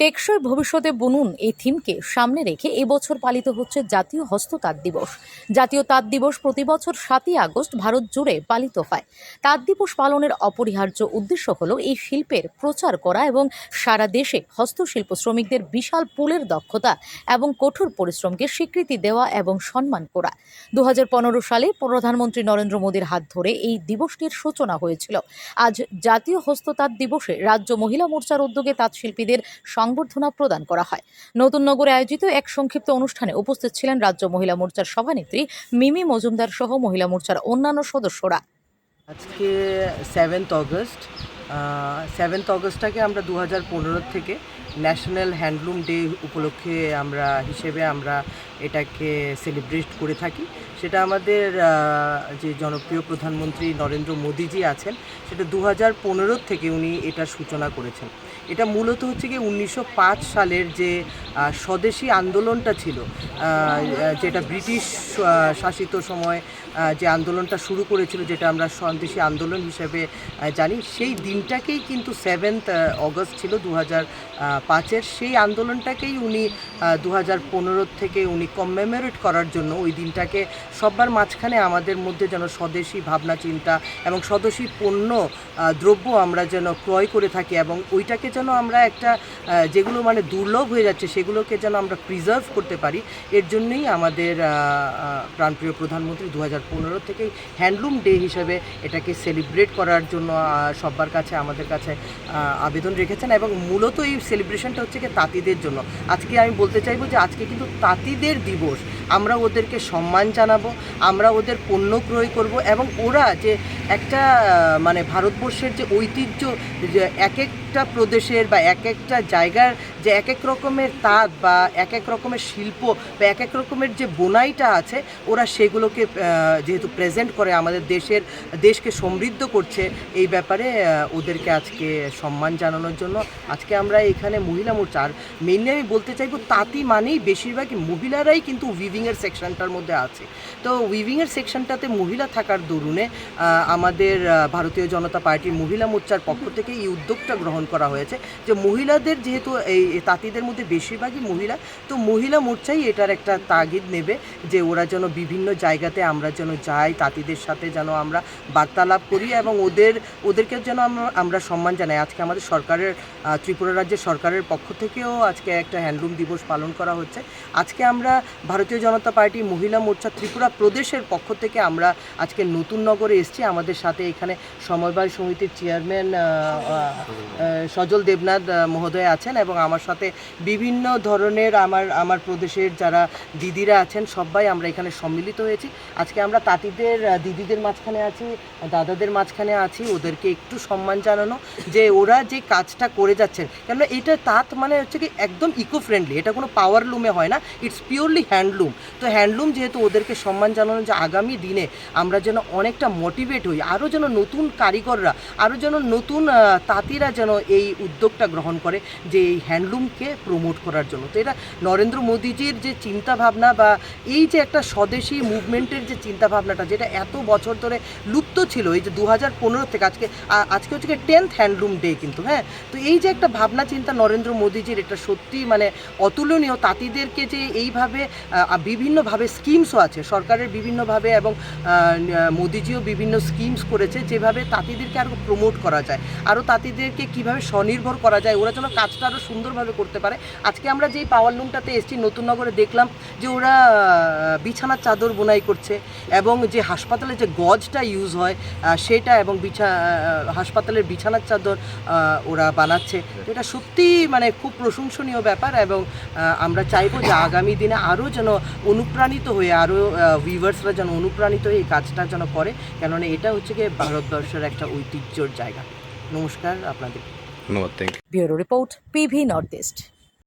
টেকসই ভবিষ্যতে বুনুন এই থিমকে সামনে রেখে এবছর পালিত হচ্ছে জাতীয় হস্ততাঁত দিবস। জাতীয় তাঁত দিবস প্রতি বছর সাতই আগস্ট ভারত জুড়ে পালিত হয়। তাঁত দিবস পালনের অপরিহার্য উদ্দেশ্য হল এই শিল্পের প্রচার করা এবং সারা দেশে হস্তশিল্প শ্রমিকদের বিশাল পুলের দক্ষতা এবং কঠোর পরিশ্রমকে স্বীকৃতি দেওয়া এবং সম্মান করা। দু হাজার পনেরো সালে প্রধানমন্ত্রী নরেন্দ্র মোদীর হাত ধরে এই দিবসটির সূচনা হয়েছিল। আজ জাতীয় হস্ততাঁত দিবসে রাজ্য মহিলা মোর্চার উদ্যোগে তাঁত শিল্পীদের সংবর্ধনা প্রদান করা হয়। নতুন নগরে আয়োজিত এক সংক্ষিপ্ত অনুষ্ঠানে উপস্থিত ছিলেন রাজ্য মহিলা মোর্চার সভানেত্রী মিমি মজুমদার সহ মহিলা মোর্চার অন্যান্য সদস্যরা। আজকে সেভেন্থ অগস্ট সেভেন্থ অগস্টটাকে আমরা দু হাজার পনেরো থেকে ন্যাশনাল হ্যান্ডলুম ডে উপলক্ষে আমরা হিসেবে আমরা এটাকে সেলিব্রেট করে থাকি। সেটা আমাদের যে জনপ্রিয় প্রধানমন্ত্রী নরেন্দ্র মোদীজি আছেন, সেটা দু হাজার পনেরো থেকে উনি এটার সূচনা করেছেন। এটা মূলত হচ্ছে কি উনিশশো পাঁচ সালের যে স্বদেশী আন্দোলনটা ছিল। যেটা ব্রিটিশ শাসিত সময় যে আন্দোলনটা শুরু করেছিল, যেটা আমরা স্বদেশী আন্দোলন হিসেবে জানি, সেই দিনটাকেই কিন্তু সেভেন্থ অগস্ট ছিল দু হাজার পাঁচের। সেই আন্দোলনটাকেই উনি দু হাজার পনেরো থেকে উনি কমেমোরেট করার জন্য ওই দিনটাকে সবার মাঝখানে আমাদের মধ্যে যেন স্বদেশী ভাবনা, চিন্তা এবং স্বদেশী পণ্য দ্রব্য আমরা যেন ক্রয় করে থাকি এবং ওইটাকে যেন আমরা একটা যেগুলো মানে দুর্লভ হয়ে যাচ্ছে সেগুলোকে যেন আমরা প্রিজার্ভ করতে পারি, এর জন্যই আমাদের প্রাণপ্রিয় প্রধানমন্ত্রী দু হাজার পনেরো থেকেই হ্যান্ডলুম ডে হিসেবে এটাকে সেলিব্রেট করার জন্য সবার কাছে, আমাদের কাছে আবেদন রেখেছেন এবং মূলত এই সেলিব্রেশনটা হচ্ছে কি তাঁতিদের জন্য। আজকে আমি বলতে চাইব যে আজকে কিন্তু তাঁতিদের দিবস। আমরা ওদেরকে সম্মান জানাব, আমরা ওদের পণ্য ক্রয় করব এবং ওরা যে একটা মানে ভারতবর্ষের যে ঐতিহ্য, যে এক একটা প্রদেশের বা এক একটা জায়গার যে এক এক রকমের তাঁত বা এক এক রকমের শিল্প বা এক এক রকমের যে বোনাইটা আছে, ওরা সেগুলোকে যেহেতু প্রেজেন্ট করে আমাদের দেশের, দেশকে সমৃদ্ধ করছে, এই ব্যাপারে ওদেরকে আজকে সম্মান জানানোর জন্য আজকে আমরা এখানে মহিলা মোর্চা। আর মেনলি আমি বলতে চাইব, তাঁতি মানেই বেশিরভাগই মহিলারাই কিন্তু উইভিংয়ের সেকশনটার মধ্যে আছে। তো উইভিংয়ের সেকশনটাতে মহিলা থাকার দরুনে আমাদের ভারতীয় জনতা পার্টির মহিলা মোর্চার পক্ষ থেকে এই উদ্যোগটা গ্রহণ করা হয়েছে যে মহিলাদের যেহেতু এই তাঁতিদের মধ্যে বেশিরভাগই মহিলা, তো মহিলা মোর্চাই এটার একটা তাগিদ নেবে যে ওরা যেন বিভিন্ন জায়গাতে আমরা যেন যাই, তাঁতিদের সাথে যেন আমরা বার্তালাপ করি এবং ওদের, ওদেরকে যেন আমরা আমরা সম্মান জানাই। আজকে আমাদের সরকারের ত্রিপুরা রাজ্যের সরকারের পক্ষ থেকেও আজকে একটা হ্যান্ডলুম দিবস পালন করা হচ্ছে। আজকে আমরা ভারতীয় জনতা পার্টি মহিলা মোর্চা ত্রিপুরা প্রদেশের পক্ষ থেকে আমরা আজকে নতুন নগরে এসেছি। আমাদের সাথে এখানে সমবায় সমিতির চেয়ারম্যান সজল দেবনাথ মহোদয় আছেন এবং আমার সাথে বিভিন্ন ধরনের আমার আমার প্রদেশের যারা দিদিরা আছেন, সবাই আমরা এখানে সম্মিলিত হয়েছি। আজকে আমরা তাঁতিদের দিদিদের মাঝখানে আছি, দাদাদের মাঝখানে আছি, ওদেরকে একটু সম্মান জানানো যে ওরা যে কাজটা করে যাচ্ছেন। কেননা এটা তাঁত মানে হচ্ছে কি একদম ইকো ফ্রেন্ডলি এটা কোনো পাওয়ার লুমে হয় না ইটস পিওরলি হ্যান্ডলুম তো হ্যান্ডলুম যেহেতু ওদেরকে সম্মান জানানো যে আগামী দিনে আমরা যেন অনেকটা মোটিভেট হই আরও যেন নতুন কারিগররা, আরও যেন নতুন তাঁতিরা যেন এই উদ্যোগটা গ্রহণ করে যে এই হ্যান্ডলুমকে প্রমোট করার জন্য। তো এটা নরেন্দ্র মোদীজির যে চিন্তা ভাবনা বা এই যে একটা স্বদেশি মুভমেন্টের যে চিন্তা ভাবনাটা যেটা এত বছর ধরে লুপ্ত ছিল, এই যে দু হাজার পনেরো থেকে আজকে আজকে হচ্ছে টেন্থ হ্যান্ডলুম ডে কিন্তু হ্যাঁ? তো এই যে একটা ভাবনা চিন্তা নরেন্দ্র মোদীজির, এটা সত্যি মানে অতুলনীয়। তাঁতিদেরকে যে এইভাবে বিভিন্নভাবে স্কিমসও আছে, সরকারের বিভিন্নভাবে এবং মোদিজিও বিভিন্ন স্কিমস করেছে যেভাবে তাঁতিদেরকে আরও প্রমোট করা যায় আরও তাঁতিদেরকে কীভাবে স্বনির্ভর করা যায়, ওরা যেন কাজটা আরও সুন্দরভাবে করতে পারে। আজকে আমরা যেই পাওয়ার লুমটাতে এসেছি, নতুন নগরে দেখলাম যে ওরা বিছানার চাদর বোনাই করছে এবং যে হাসপাতালে যে গজটা ইউজ হয় সেটা এবং বিছা হাসপাতালের বিছানার চাদর ওরা বানাচ্ছে। এটা সত্যি মানে খুব প্রশংসনীয় ব্যাপার এবং আমরা চাইব যে আগামী দিনে আরও যেন অনুপ্রাণিত হয়ে আরও ভিউয়ার্সরা যেন অনুপ্রাণিত হয়ে এই কাজটা যেন করে। কেননা এটা হচ্ছে গিয়ে ভারতবর্ষের একটা ঐতিহ্যর জায়গা। নমস্কার আপনাদের। ধন্যবাদ thank bureau report PV north east.